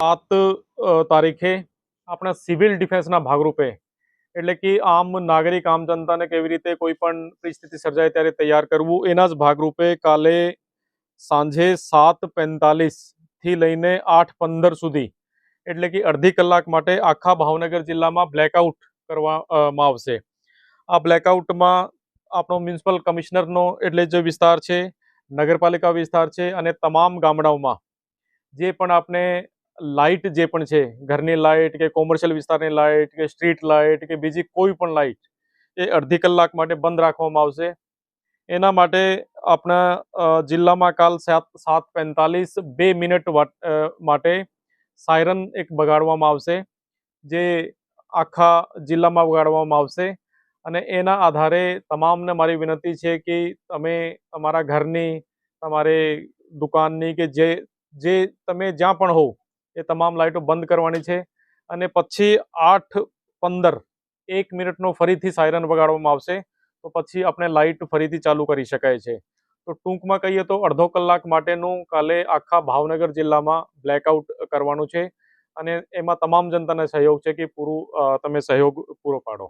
સાત તારીખે આપણા સિવિલ ડિફેન્સના ભાગરૂપે, એટલે કે આમ નાગરિક, આમ જનતાને કેવી રીતે કોઈ પણ પરિસ્થિતિ સર્જાય ત્યારે તૈયાર કરવું, એના જ ભાગરૂપે કાલે સાંજે સાત પેંતાલીસથી લઈને આઠ પંદર સુધી, એટલે કે અડધી કલાક માટે આખા ભાવનગર જિલ્લામાં બ્લેકઆઉટ કરવામાં આવશે. આ બ્લેકઆઉટમાં આપણો મ્યુનિસિપલ કમિશનરનો એટલે જે વિસ્તાર છે, નગરપાલિકા વિસ્તાર છે અને તમામ ગામડાઓમાં, જે પણ આપણે લાઇટ જે પણ છે, ઘરની લાઇટ કે કોમર્શિયલ વિસ્તારની લાઇટ કે સ્ટ્રીટ લાઇટ કે બીજી કોઈ પણ લાઇટ, એ અડધી કલાક માટે બંધ રાખવામાં આવશે. એના માટે આપણા જિલ્લામાં કાલ સાત સાત પેંતાલીસ બે મિનિટ માટે સાયરન એક બગાડવામાં આવશે, જે આખા જિલ્લામાં વગાડવામાં આવશે. અને એના આધારે તમામને મારી વિનંતી છે કે તમે તમારા ઘરની, તમારે દુકાનની કે જે જે તમે જ્યાં પણ હો એ તમામ લાઇટો બંધ કરવાની છે અને પછી આઠ પંદર એક મિનિટનો ફરીથી સાયરન વગાડવામાં આવશે, તો પછી આપણે લાઇટ ફરીથી ચાલુ કરી શકાય છે. તો ટૂંકમાં કહીએ તો અડધો કલાક માટેનું કાલે આખા ભાવનગર જિલ્લામાં બ્લેકઆઉટ કરવાનું છે અને એમાં તમામ જનતાને સહયોગ છે કે પૂરું તમે સહયોગ પૂરો પાડો.